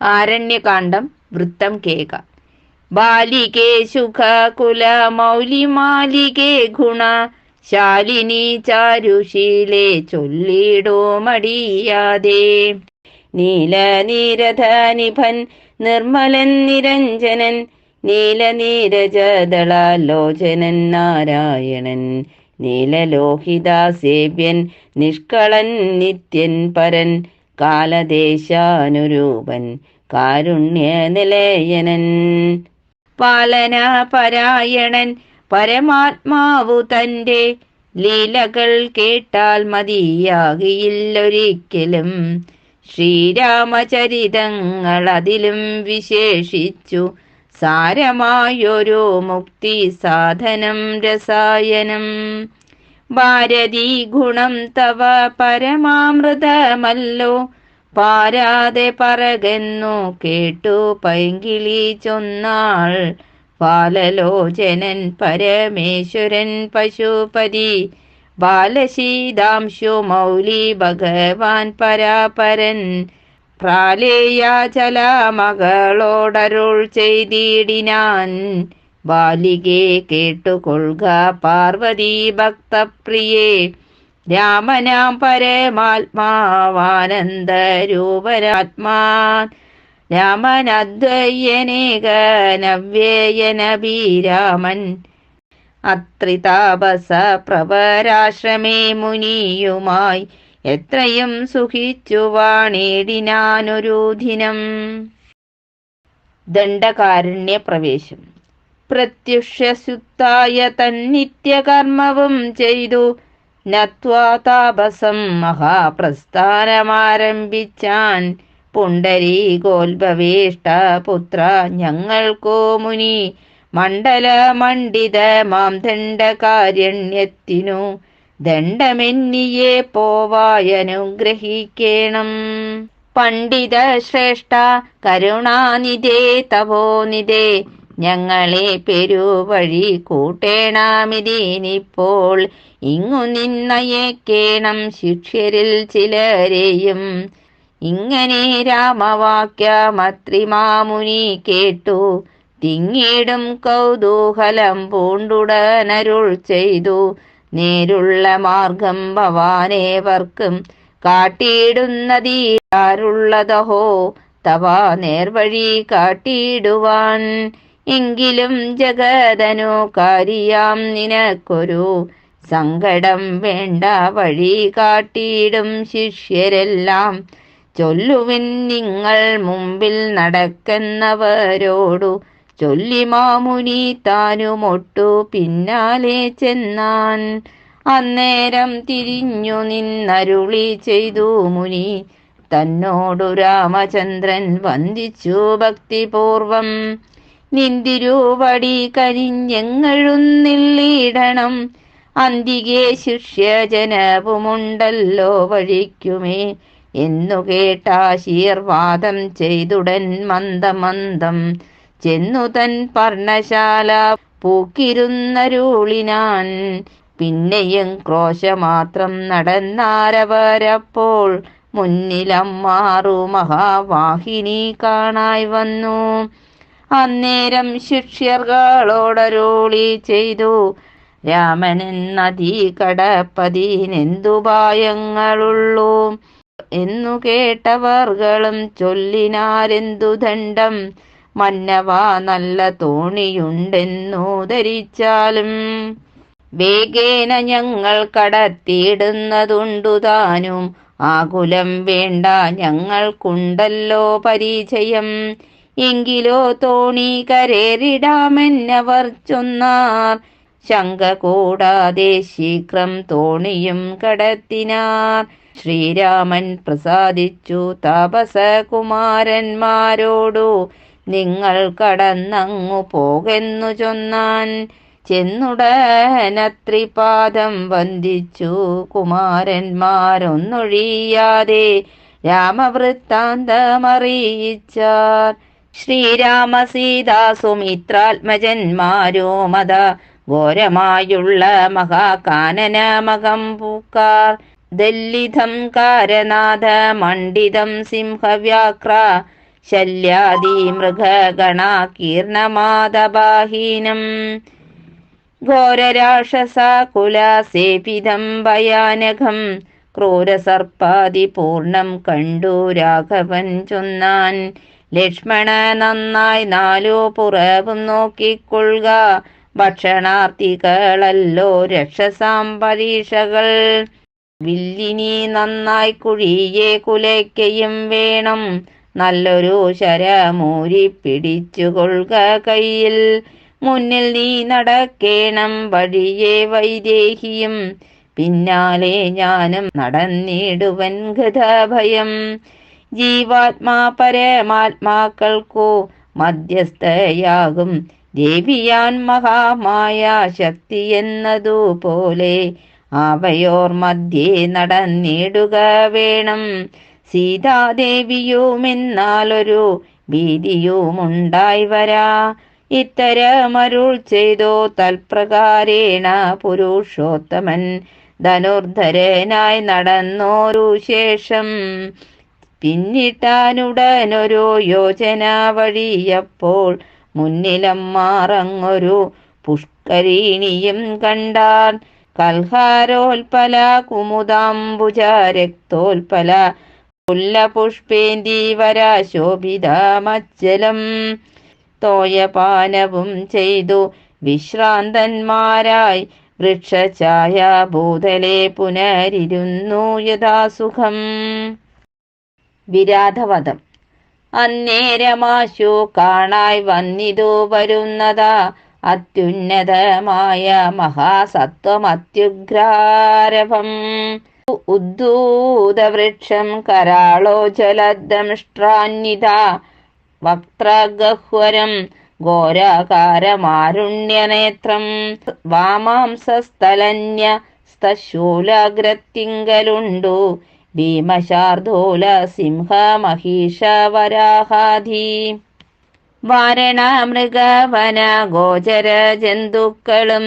ആരണ്യകാന്ഡം വൃത്തം കേക. ബാലികേ സുഖ കുല മൗലിമാലികേ ഗുണ ശാലിനി ചാരുശീലേ ചൊല്ലിടോ മടിയാതെ നീല നീരഥ നിഭൻ നിർമ്മലൻ നിരഞ്ജനൻ നീല നീരജദളാലോചനൻ നാരായണൻ നീലലോഹിതാസേവ്യൻ നിഷ്കളൻ നിത്യൻ പരൻ കാലദേശാനുരൂപൻ കാരുണ്യനിലയനൻ. പാലന പരായണൻ പരമാത്മാവു തന്റെ ലീലകൾ കേട്ടാൽ മതിയാകിയില്ലൊരിക്കലും. ശ്രീരാമചരിതങ്ങൾ അതിലും വിശേഷിച്ചു. സാരമായൊരു മുക്തി സാധനം രസായനം. ഭാരതി ഗുണം തവ പരമാമൃതമല്ലോ. പാരാതെ പറകെന്നു കേട്ടു പൈങ്കിളി ചൊന്നാൾ. ബാലലോചനൻ പരമേശ്വരൻ പശുപതി. ബാലശീതാംശു മൗലി ഭഗവാൻ പരാപരൻ. പ്രാലേയാചല മകളോടരുൾ ചെയ്തിടിനാൻ. ബാലികെ കേട്ടുകൊള്ളുക പാർവതി ഭക്തപ്രിയേ. രാമനാം പരമാത്മാവാനന്ദ രൂപരാത്മാ രാമനദ്വയ്യനേക രാമൻ അത്രിതാപസ പ്രവരാശ്രമേ മുനിയുമായി എത്രയും സുഖിച്ചു വാണേടിനാനൊരു ദിനം ദണ്ഡകാരുണ്യ പ്രവേശം പ്രത്യുഷ്യസുത്തായ തന്നിത്യകർമ്മവും ചെയ്തു. നത്വാ താപസം മഹാപ്രസ്ഥാനമാരംഭിച്ചാൻ പുണ്ടരീകോത്ഭവേഷ്ട പുത്ര ഞങ്ങൾക്കോ മുനി. മണ്ഡല മണ്ഡിത മാം ദണ്ഡകാരണ്യത്തിനു ദണ്ഡമെന്നിയെ പോവായനുഗ്രഹിക്കേണം. പണ്ഡിത ശ്രേഷ്ഠ കരുണാനിധേ തപോനിധേ ഞങ്ങളെ പെരുവഴി കൂട്ടേണാമിതീനിപ്പോൾ. ഇങ്ങു നിന്നയക്കേണം ശിക്ഷ്യരിൽ ചിലരെയും. ഇങ്ങനെ രാമവാക്യമത്രിമാമുനി കേട്ടു. തിങ്ങിടും കൗതൂഹലം പൂണ്ടുടനരുൾ ചെയ്തു. നേരുള്ള മാർഗം ഭവാനേവർക്കും കാട്ടിയിടുന്നതീരാരുള്ളതഹോ തവ നേർവഴി കാട്ടിയിടുവാൻ എങ്കിലും ജഗതനു കാരിയാം നിനക്കൊരു സങ്കടം വേണ്ട വഴി കാട്ടിയിടും ശിഷ്യരെല്ലാം. ചൊല്ലുവിൻ നിങ്ങൾ മുമ്പിൽ നടക്കുന്നവരോടു ചൊല്ലി മാമുനി താനുമൊട്ടു പിന്നാലെ ചെന്നാൻ. അന്നേരം തിരിഞ്ഞു നിന്നരുളി ചെയ്തു മുനി. തന്നോടു രാമചന്ദ്രൻ വന്ദിച്ചു ഭക്തിപൂർവം. നിന്തിരുവടി കരിഞ്ഞെങ്ങഴുന്നില്ലിടണം. അന്തികെ ശിഷ്യജനവുമുണ്ടല്ലോ വഴിക്കുമേ. എന്നു കേട്ടാശീർവാദം ചെയ്തുടൻ മന്ദമന്ദം. ചെന്നു തൻ പർണശാല പൂക്കിരുന്നരുളിനാൻ. പിന്നെയും ക്രോശമാത്രം നടന്നാരവരപ്പോൾ മുന്നിലമ്മാറു മഹാവാഹിനി കാണായി വന്നു. അന്നേരം ശിഷ്യർകളോടരോളി ചെയ്തു. രാമനെന്നതി കടപ്പതിനെന്തുപായങ്ങളുള്ളൂ എന്നു കേട്ടവർകളും ചൊല്ലിനാരെന്തു ദണ്ഡം? മന്നവ നല്ല തോണിയുണ്ടെന്നു ധരിച്ചാലും വേഗേന ഞങ്ങൾ കടത്തിയിടുന്നതുണ്ടു താനും. ആകുലം വേണ്ട ഞങ്ങൾക്കുണ്ടല്ലോ പരിചയം. എങ്കിലോ തോണി കരേറിടാമെന്നവർ ചൊന്നാർ. ശങ്ക കൂടാതെ ശീഘ്രം തോണിയും കടത്തിനാർ. ശ്രീരാമൻ പ്രസാദിച്ചു താപസകുമാരന്മാരോടു നിങ്ങൾ കടന്നങ്ങു പോകെന്നു ചൊന്നാൻ. ചെന്നുടനത്രിപാദം വന്ദിച്ചു കുമാരന്മാരൊന്നൊഴിയാതെ രാമവൃത്താന്തമറിയിച്ചാർ. ശ്രീരാമ സീതാ സുമിത്രാത്മജന്മാരോ മത ഘോരമായുള്ള മഹാകാനനമകം പൂക്കാർ ദല്ലിതം കാരനാഥ മണ്ഡിതം സിംഹവ്യാക്ര ശല്യാദി മൃഗഗണാകീർണമാതബാഹീനം ഘോരരാക്ഷസകുലസേപിതം ഭയാനകം ക്രൂരസർപ്പാതിപൂർണം കണ്ടു രാഘവൻ ചൊന്നാൻ. ലക്ഷ്മണ നന്നായി നാലു പുറവും നോക്കിക്കൊള്ളുക. ഭക്ഷണാർത്ഥികളല്ലോ രക്ഷസാം പരീക്ഷകൾ വില്ലിനി നന്നായി കുഴിയെ കുലയ്ക്കയും വേണം. നല്ലൊരു ശരമൂരി പിടിച്ചുകൊള്ളുക കയ്യിൽ. മുന്നിൽ നീ നടക്കേണം വഴിയെ വൈദേഹിയും. പിന്നാലെ ഞാനും നടന്നിടുവൻ ഗതഭയം. ജീവാത്മാ പരമാത്മാക്കൾക്കു മധ്യസ്ഥയാകും. ദേവിയാൻ മഹാമായ ശക്തി എന്നതുപോലെ അവയോർ മധ്യേ നടന്നിടുക വേണം. സീതാദേവിയുമെന്നാലൊരു ഭീതിയുമുണ്ടായി വരാ ഇത്തരമരുൾ ചെയ്തോ തൽപ്രകാരേണ പുരുഷോത്തമൻ ധനുർധരനായി നടന്നോരു ശേഷം പിന്നിട്ടാനുടനൊരു യോജന വഴിയപ്പോൾ മുന്നിലം മാറങ്ങൊരു പുഷ്കരിണിയും കണ്ടാൻ കൽഹാരോൽപല കുമുദാംബുജരക്തോൽപല പുല്ല പുഷ്പേന്തി പുല്ലപുഷ്പേന്തി വരാശോഭിതമജ്ജലം തോയപാനവും ചെയ്തു വിശ്രാന്തന്മാരായി വൃക്ഷഛായ ഭൂതലെ പുനരിരുന്നു യഥാസുഖം. വിരാധവധം. അന്നേരമാശു കാണായി വന്നിതു വരുന്നതാ അത്യുന്നതമായ മഹാസത്വം അത്യുഗ്രാരഭം ഉദ്ദൂതവൃക്ഷം കരാളോ ജലദംഷ്ട്രാന്യത വക്ത്രഗഹ്വരം ഘോരാകാരമാരുണ്യനേത്രം. വാമാംസസ്ഥലന്യ സ്ഥശൂലഗ്രത്തിങ്കലുണ്ടു ഭീമശാർദൂല സിംഹ മഹീഷ വരാഹാധി വാരണ മൃഗവന ഗോചര ജന്തുക്കളും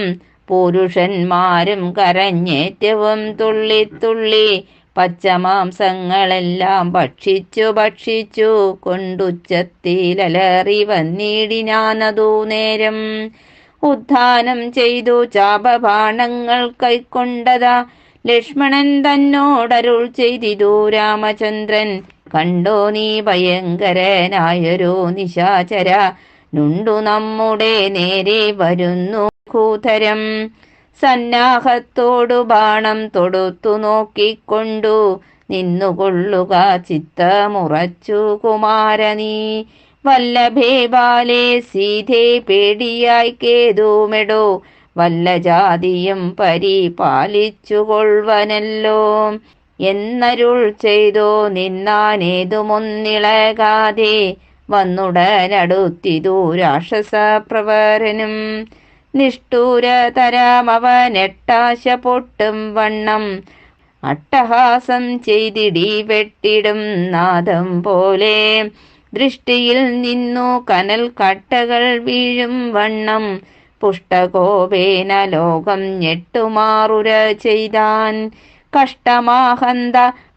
പുരുഷന്മാരും കരഞ്ഞേറ്റവും തുള്ളി തുള്ളി പച്ചമാംസങ്ങളെല്ലാം ഭക്ഷിച്ചു ഭക്ഷിച്ചു കൊണ്ടുച്ചത്തിലലറി വന്നിടിനാനതു നേരം. ഉദ്ധാനം ചെയ്തു ചാപബാണങ്ങൾ കൈക്കൊണ്ടതാ ലക്ഷ്മണൻ തന്നോടരുൾ ചെയ്തിതു രാമചന്ദ്രൻ. കണ്ടോ നീ ഭയങ്കരനായരോ നിശാചര. നുണ്ടു നമ്മുടെ നേരെ വരുന്നു കൂതരം. സന്നാഹത്തോടു ബാണം തൊടുത്തു നോക്കിക്കൊണ്ടു നിന്നുകൊള്ളുക ചിത്തമുറച്ചു കുമാരനീ വല്ലഭേ ബാലേ സീതേ പേടിയായി കേതുമെടോ. വല്ല ജാതിയും പരിപാലിച്ചുകൊള്ളുവനല്ലോ. എന്നരുൾ ചെയ്തു നിന്നാനേതുമൊന്നിളകാതെ വന്നുടനടുത്തിതു രാക്ഷസ പ്രവരനും നിഷ്ഠൂരതരമവനെട്ടാശ പൊട്ടും വണ്ണം. അട്ടഹാസം ചെയ്തിടി വെട്ടിടും നാദം പോലെ. ദൃഷ്ടിയിൽ നിന്നു കനൽ കട്ടകൾ വീഴും വണ്ണം. പുഷ്ടകോപേന ലോകം ഞെട്ടുമാറുര ചെയ്താൻ. കഷ്ടമാഹന്ത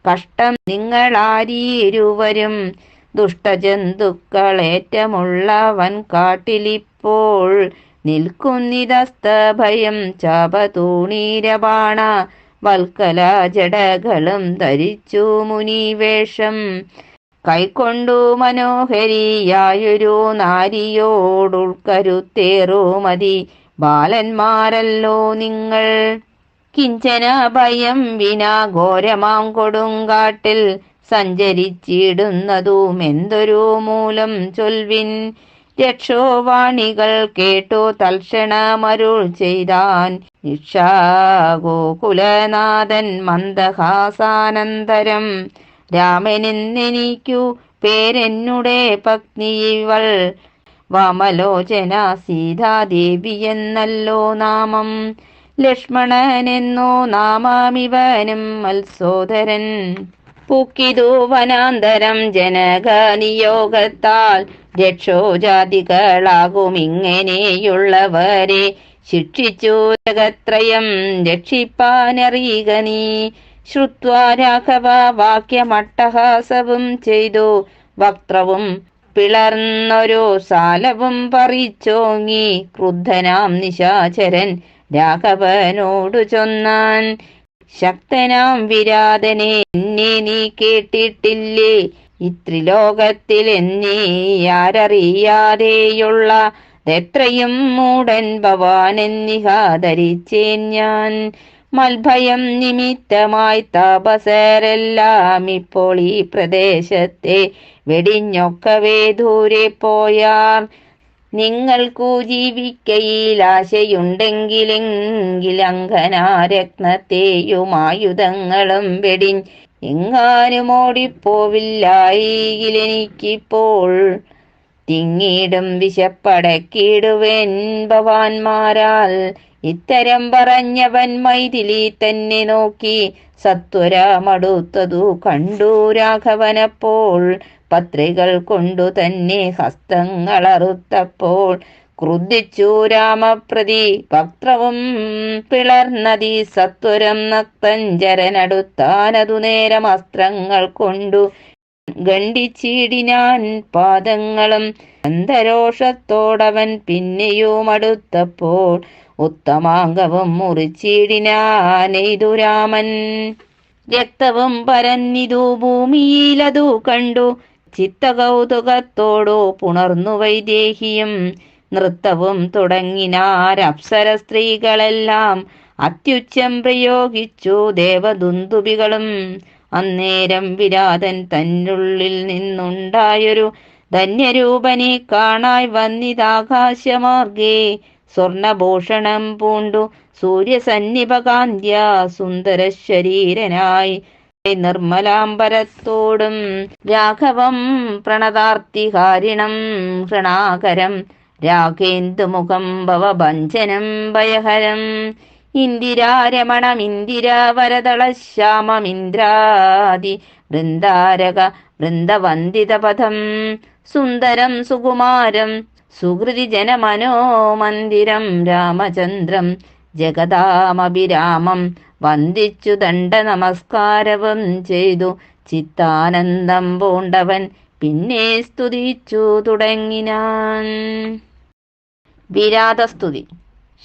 കഷ്ടം നിങ്ങളാരീരുവരും. ദുഷ്ടജന്തുക്കളേറ്റമുള്ളവൻ കാട്ടിലിപ്പോൾ നിൽക്കുന്നിതസ്തഭയം. ചാപതൂണീരബാണ വൽക്കല ജടകളും ധരിച്ചു മുനിവേഷം. കൈക്കൊണ്ടു മനോഹരിയായൊരു നാരിയോടുൾക്കരുത്തേറോ മതി. ബാലന്മാരല്ലോ നിങ്ങൾ. കിഞ്ചന ഭയം വിനാ ഘോരമാം കൊടുങ്കാട്ടിൽ സഞ്ചരിച്ചിടുന്നതും എന്തൊരു മൂലം ചൊൽവിൻ. രക്ഷോവാണികൾ കേട്ടോ തൽക്ഷണമരുൾ ചെയ്താൻ. നിക്ഷാഗോകുലനാഥൻ മന്ദഹാസാനന്തരം രാമനെന്നെനിക്കു പേരെന്നുടെ പത്നിയിവൾ. വാമലോചന സീതാദേവി എന്നല്ലോ നാമം. ലക്ഷ്മണനെന്നോ നാമാമിവനും മത്സോദരൻ. പൂക്കിതു വനാന്തരം ജനക നിയോഗത്താൽ രക്ഷോജാതികളാകും ഇങ്ങനെയുള്ളവരെ ശിക്ഷിച്ചു ജഗത്രയം രക്ഷിപ്പാനറിയുക നീ. ശ്രുത്വാ രാഘവ വാക്യമട്ടഹാസവും ചെയ്തു. വക്ത്രവും പിളർന്നൊരു സാലവും പറിച്ചോങ്ങി. ക്രുദ്ധനാം നിശാചരൻ രാഘവനോടു ചൊന്നാൻ. ശക്തനാം വിരാതനെ എന്നെ നീ കേട്ടിട്ടില്ലേ? ഇത്രിലോകത്തിൽ എന്നീ ആരറിയാതെയുള്ള എത്രയും മൂടൻ ഭവാനെന്നിഹാ ധരിച്ചേൻ ഞാൻ. മൽഭയം നിമിത്തമായി താപസരെല്ലാം ഇപ്പോൾ ഈ പ്രദേശത്തെ വെടിഞ്ഞൊക്കവേ ദൂരെ പോയാർ. നിങ്ങൾക്കു ജീവിക്കയിൽ ആശയുണ്ടെങ്കിലെങ്കിൽ അങ്കനാരത്നത്തെയുമായുധങ്ങളും വെടിൻ എങ്ങാനും ഓടിപ്പോവില്ലായിലെനിക്കിപ്പോൾ തിങ്ങീടും വിശപ്പടക്കിടുവൻ ഭവാൻമാരാൽ ഇത്തരം പറഞ്ഞവൻ മൈഥിലി തന്നെ നോക്കി. സത്വരാമടുത്തതു കണ്ടു രാഘവനപ്പോൾ. പത്രികൾ കൊണ്ടു തന്നെ ഹസ്തങ്ങളറുത്തപ്പോൾ. ക്രുദ്ധിച്ചു രാമപ്രതി പത്രവും പിളർന്നതി. സത്വരം നക്തഞ്ചരനടുത്താനതു നേരം അസ്ത്രങ്ങൾ കൊണ്ടു ഗണ്ടിച്ചീടിനാൻ പാദങ്ങളും അന്തരോഷത്തോടവൻ പിന്നെയും അടുത്തപ്പോൾ. ഉത്തമാംഗവും മുറിച്ചിടിനാനെയ്തു രാമൻ. രക്തവും പരന്നിതു ഭൂമിയിലതു കണ്ടു. ചിത്തകൗതുകത്തോടു പുണർന്നു വൈദേഹിയും. നൃത്തവും തുടങ്ങിനാരപ്സര സ്ത്രീകളെല്ലാം അത്യുച്ചം പ്രയോഗിച്ചു ദേവദുന്തുബികളും അന്നേരം വിരാതൻ തന്നുള്ളിൽ നിന്നുണ്ടായൊരു ധന്യരൂപനെ കാണായി വന്നിതാകാശമാർഗേ സ്വർണഭൂഷണം പൂണ്ടു. സൂര്യസന്നിപകാന്ത്യ സുന്ദര ശരീരനായി നിർമ്മലാംബരത്തോടും രാഘവം പ്രണതാർത്തിഹാരിണം ഹൃണാകരം രാഘേന്ദുമുഖം ഭവഭഞ്ജനം ഭയഹരം. ഇന്ദിരാരമണമിന്ദിരാവരതളശ്യാമമിന്ദ്രാദി. വൃന്ദാരക വൃന്ദവന്ദിതപഥം. സുന്ദരം സുകുമാരം. സുഹൃതി ജനമനോമന്ദിരം രാമചന്ദ്രം ജഗതാമഭിരാമം വന്ദിച്ചു ദണ്ഡ നമസ്കാരവും ചെയ്തു ചിത്താനന്ദം പൂണ്ടവൻ പിന്നെ സ്തുതിച്ചു തുടങ്ങിനാൻ. വിരാതസ്തുതി.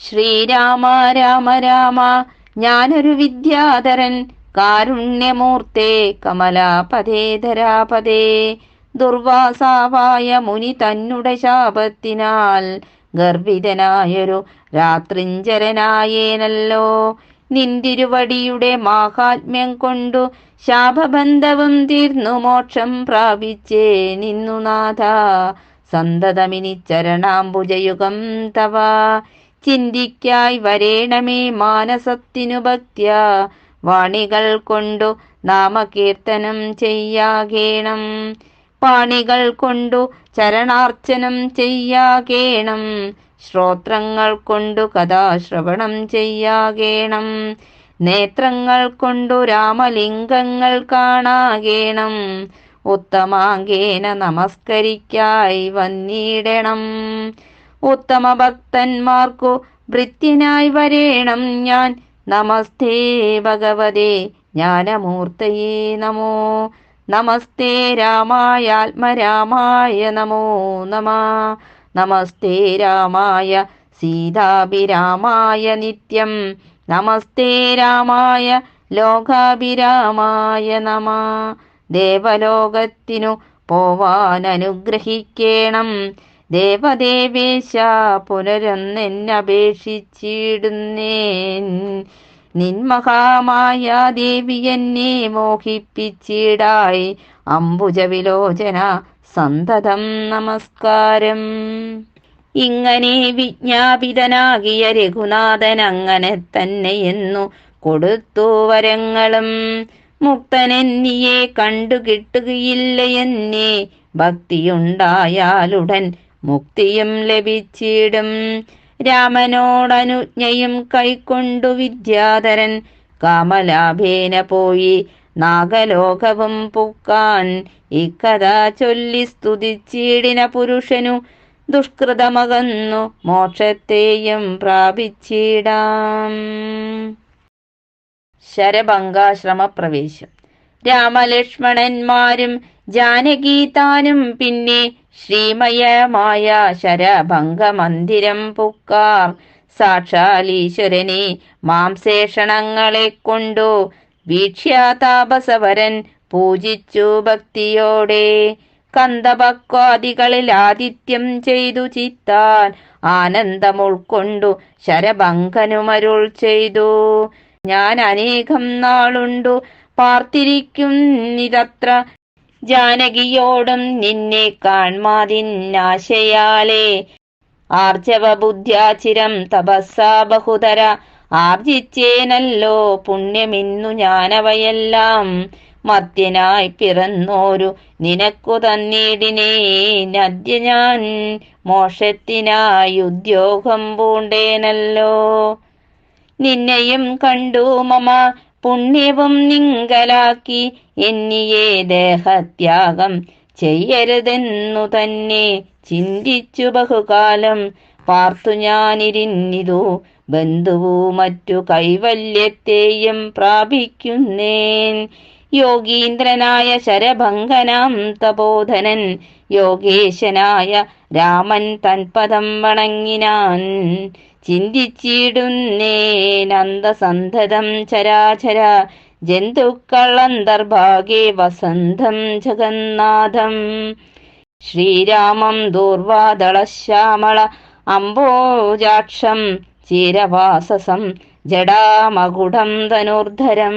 ശ്രീരാമ രാമ രാമ ഞാനൊരു വിദ്യാധരൻ. കാരുണ്യമൂർത്തേ കമലാപതേ ധരാപതേ ദുർവാസാവായ മുനി തന്നുടെ ശാപത്തിനാൽ ഗർഭിതനായൊരു രാത്രിഞ്ചരനായേനല്ലോ. നിന്തിരുവടിയുടെ മാഹാത്മ്യം കൊണ്ടു ശാപബന്ധവും തീർന്നു മോക്ഷം പ്രാപിച്ചേ നിന്നു നാഥ. സന്തതമിനി ചരണാംബുജയുഗം തവ. ചിന്തിക്കായി വരേണമേ മാനസത്തിനു ഭക്ത്യ. വാണികൾ കൊണ്ടു നാമകീർത്തനം ചെയ്യാകേണം. പാണികൾ കൊണ്ടു ചരണാർച്ചനം ചെയ്യാകേണം ശ്രോത്രങ്ങൾ കൊണ്ടു കഥാശ്രവണം ചെയ്യാകേണം നേത്രങ്ങൾ കൊണ്ടു രാമലിംഗങ്ങൾ കാണാകേണം ഉത്തമാങ്കേന നമസ്കരിക്കായി വന്നിടണം. ഉത്തമ ഭക്തന്മാർക്കു വൃത്തിനായി വരേണം ഞാൻ. നമസ്തേ ഭഗവതേ ജ്ഞാനമൂർത്തയേ നമോ. നമസ്തേ രാമായ ആത്മരാമായ നമോ നമ. നമസ്തേ രാമായ സീതാഭിരാമായ നിത്യം. നമസ്തേ രാമായ ലോകാഭിരാമായ നമ. ദേവലോകത്തിനു പോവാൻ അനുഗ്രഹിക്കേണം ദേവദേവേശ പുനരൊന്നെന്നപേക്ഷിച്ചിടുന്നേൻ. നിന്മഹാമായ ദേവി എന്നെ മോഹിപ്പിച്ചിടായി. അംബുജവിലോചന സന്തതം നമസ്കാരം. ഇങ്ങനെ വിജ്ഞാപിതനാകിയ രഘുനാഥൻ അങ്ങനെ തന്നെയെന്നു കൊടുത്തു വരങ്ങളും. മുക്തനെന്നിയെ കണ്ടു കിട്ടുകയില്ല എന്നെ ഭക്തിയുണ്ടായാലുടൻ മുക്തിയും ലഭിച്ചിടും. രാമനോടനുജ്ഞയും കൈക്കൊണ്ടു വിദ്യാധരൻ. കാമലാഭേന പോയി നാഗലോകവും പൂക്കാൻ. ഇക്കഥ ചൊല്ലി സ്തുതിച്ചിടിന പുരുഷനു. ദുഷ്കൃതമകന്നു മോക്ഷത്തെയും പ്രാപിച്ചിടാം. ശരഭംഗാശ്രമപ്രവേശം. രാമലക്ഷ്മണന്മാരും ജാനകീതാനും പിന്നെ ശ്രീമയമായ ശരഭംഗമന്ദിരം പുക്കാർ. സാക്ഷാലീശ്വരനെ മാംസേഷണങ്ങളെ കൊണ്ടു വീക്ഷ്യാതാപസവരൻ പൂജിച്ചു ഭക്തിയോടെ. കന്തപക്വാദികളിൽ ആദിത്യം ചെയ്തു ചിത്താൻ ആനന്ദം ഉൾക്കൊണ്ടു ശരഭംഗനുമരുൾ ചെയ്തു. ഞാൻ അനേകം നാളുണ്ടു പാർത്തിരിക്കുന്നിതത്ര ജാനകിയോടും നിന്നെ കാൺമാതിന്നാശയാലേ. ആർജവ ബുദ്ധ്യാചിരം തപസ്സാ ബഹുതര. ആർജിച്ചേനല്ലോ പുണ്യമിന്നു ഞാനവയെല്ലാം. മദ്യനായി പിറന്നോരു നിനക്കു തന്നിടിനേ. നദ്യ ഞാൻ മോഷത്തിനായി ഉദ്യോഗം പൂണ്ടേനല്ലോ. നിന്നെയും കണ്ടു മമ. പുണ്യവും നിങ്കലാക്കി എന്നിയെ ദേഹത്യാഗം ചെയ്യരുതെന്നു തന്നെ ചിന്തിച്ചു ബഹുകാലം. പാർത്തു ഞാനിരുന്നിതു ബന്ധുവു മറ്റു കൈവല്യത്തെയും പ്രാപിക്കുന്നേൻ. യോഗീന്ദ്രനായ ശരഭങ്കനാം തപോധനൻ യോഗേശനായ രാമൻ തൻപദം വണങ്ങിനാൻ. ചിന്തിച്ചിടുന്നേനന്ദസന്ധതം ചരാചര. ജന്തുക്കൾ അന്തർഭാഗേ വസന്തം ജഗന്നാഥം. ശ്രീരാമം ദൂർവാദളശ്യാമള അംബോജാക്ഷം ചിരവാസസം ജടാമകുടം ധനുർധരം.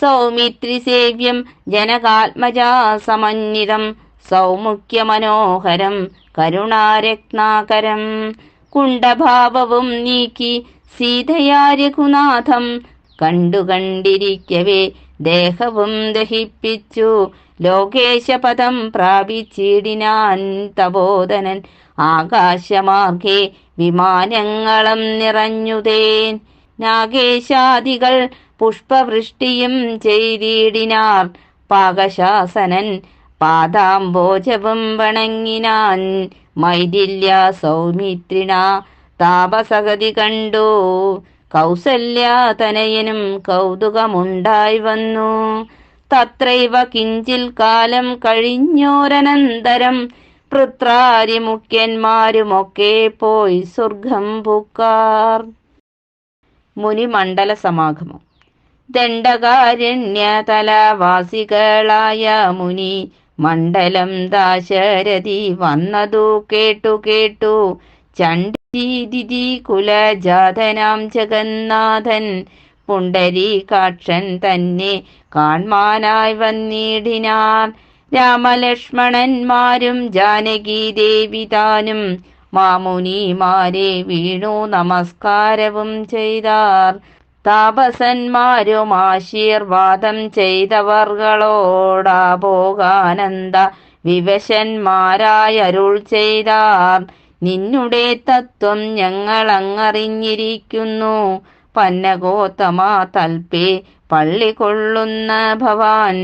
സൗമിത്രിസേവ്യം ജനകാത്മജാ സമന്വിതം സൗമുഖ്യമനോഹരം കരുണാരത്നാകരം. കുണ്ടഭാവവും നീക്കി സീതയാ രഘുനാഥം കണ്ടു കണ്ടിരിക്കവേ ദേഹവും ദഹിപ്പിച്ചു. ലോകേശപദം പ്രാപിച്ചിടിനാൻ തബോധനൻ ആകാശമാർഗേ വിമാനങ്ങളും നിറഞ്ഞുതേൻ. നാഗേശാദികൾ പുഷ്പവൃഷ്ടിയും ചെയ്തിടിനാർ. പാകശാസനൻ പാദാംബോജവും വണങ്ങിനാൻ. മൈഥില്യ സൗമിത്രിണ താപസഗതി കണ്ടു. കൗസല്യ തനയനും കൗതുകമുണ്ടായി വന്നു. തത്രൈവ കിഞ്ചിൽ കാലം കഴിഞ്ഞോരനന്തരം പൃത്രാരി മുഖ്യന്മാരുമൊക്കെ പോയി സ്വർഗം പൂക്കാർ. മുനിമണ്ഡല സമാഗമം. ദണ്ഡകാരണ്യതലവാസികളായ മുനി മണ്ഡലം ദാശരഥി വന്നതു കേട്ടു കേട്ടു. ചണ്ഡീദിതി കുലജാതനാം ജഗന്നാഥൻ. പുണ്ടരീകാക്ഷൻ തന്നെ കാൺമാനായി വന്നിടിനാർ. രാമലക്ഷ്മണന്മാരും ജാനകി ദേവി താനും മാമുനിമാരെ വീണു നമസ്കാരവും ചെയ്താർ. താപസന്മാരും ആശീർവാദം ചെയ്തവർകളോടാ ഭോഗാനന്ദ വിവശന്മാരായരുൾ ചെയ്താർ. നിന്നുടെ തത്വം ഞങ്ങൾ അങ്ങറിഞ്ഞിരിക്കുന്നു പന്നഗോത്തമാ തൽപേ പള്ളി കൊള്ളുന്ന ഭവാൻ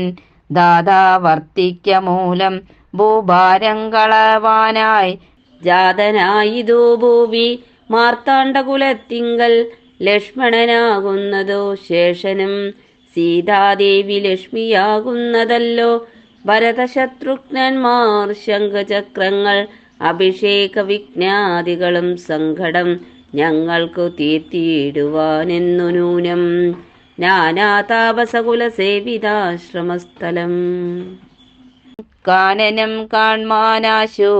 ദാതാവർത്തിക്ക മൂലം കളവാനായി ജാതനായിതു ഭൂവി മാർത്താണ്ഡകുലത്തിങ്കൽ ലക്ഷ്മണനാകുന്നതോ ശേഷനും സീതാദേവി ലക്ഷ്മിയാകുന്നതല്ലോ. ഭരതശത്രുഘ്നന്മാർ ശംഖചക്രങ്ങൾ അഭിഷേക വിജ്ഞാതികളും സങ്കടം ഞങ്ങൾക്കു തീർത്തിയിടുവാനെന്നു നൂനം നാനാതാപസകുല സേവിതാശ്രമസ്ഥലം കാനനം കാൺമാനാശു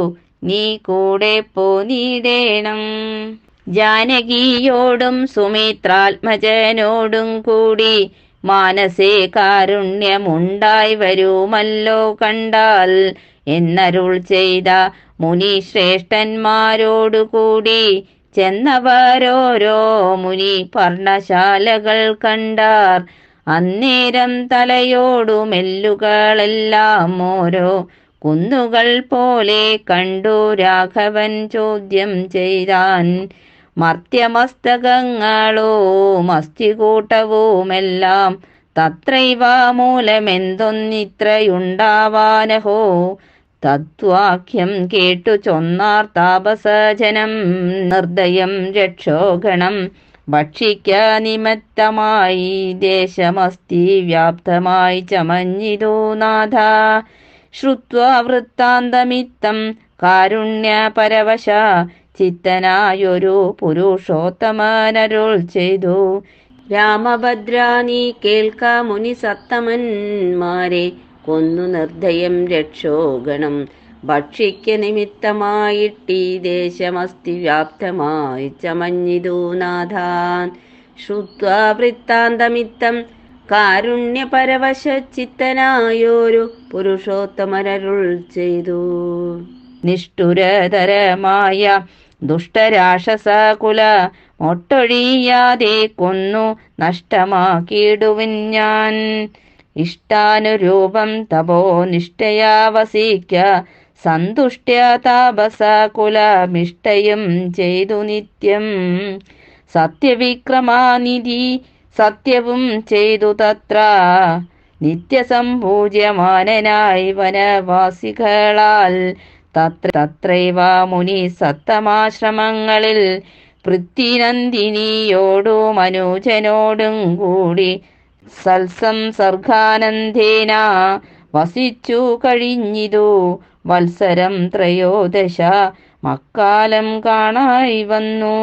നീ കൂടെ പോ പോനീടേണം. ജാനകിയോടും സുമിത്രാത്മജനോടും കൂടി മാനസേ കാരുണ്യമുണ്ടായി വരുമല്ലോ കണ്ടാൽ എന്നരുൾ ചെയ്ത മുനി ശ്രേഷ്ഠന്മാരോടുകൂടി ചെന്നവരോരോ മുനി പർണശാലകൾ കണ്ടാർ. അന്നേരം തലയോടു മെല്ലുകളെല്ലാം ഓരോ കുന്നുകൾ പോലെ കണ്ടു രാഘവൻ ചോദ്യം ചെയ്താൻ. മർത്യമസ്തകങ്ങളോ മസ്തികൂട്ടവുമെല്ലാം തത്രൈവാമൂലമെന്തൊന്നിത്രയുണ്ടാവാനഹോ? മൂലമെന്തൊന്നിത്രയുണ്ടാവാനഹോ തത്വാഖ്യം കേട്ടു ചൊന്നാർ താപസജനം നിർദ്ദയം രക്ഷോഗണം. ഭക്ഷിക്ക നിമിത്തമായി ദേശമസ്തി വ്യാപ്തമായി ചമഞ്ഞിതു നാഥ. ശ്രുത്വാ വൃത്താന്തമിത്തം കാരുണ്യപരവശ ചിത്തനായൊരു പുരുഷോത്തമനരുൾ ചെയ്തു. രാമഭദ്ര നീ കേൾക്ക മുനി സത്തമന്മാരെ കൊന്നു നിർദ്ദയം രക്ഷോഗണം. ഭക്ഷിക്ക നിമിത്തമായിട്ടീ ദേശമസ്തി വ്യാപ്തമായി ചമഞ്ഞിതു നാഥാൻ ശ്രുത്വാ വൃത്താന്തമിത്തം കാരുണ്യപരവശ ചിത്തനായൊരു പുരുഷോത്തമരരുൾ ചെയ്തു. നിഷ്ഠുരതരമായ ദുഷ്ടരാക്ഷസകുല ഒട്ടൊഴിയാതെ കൊന്നു നഷ്ടമാക്കിയിടുവിൻ ഞാൻ. ഇഷ്ടാനുരൂപം തപോ നിഷ്ഠയാ വസിക്ക സന്തുഷ്ട്യ താപസ കുലമിഷ്ടയും ചെയ്തു നിത്യം. സത്യവിക്രമാനിധി സത്യവും ചെയ്തു തത്ര നിത്യസംപൂജ്യമാനനായി വനവാസികളാൽ തത്ര തത്രൈവ മുനി സത്തമാശ്രമങ്ങളിൽ പൃഥ്വിനന്ദിനിയോടു മനുജനോടും കൂടി സൽസംസർഗാനന്ദേന വസിച്ചു കഴിഞ്ഞിതു. വത്സരം ത്രയോദശ മക്കാലം കാണായി വന്നു.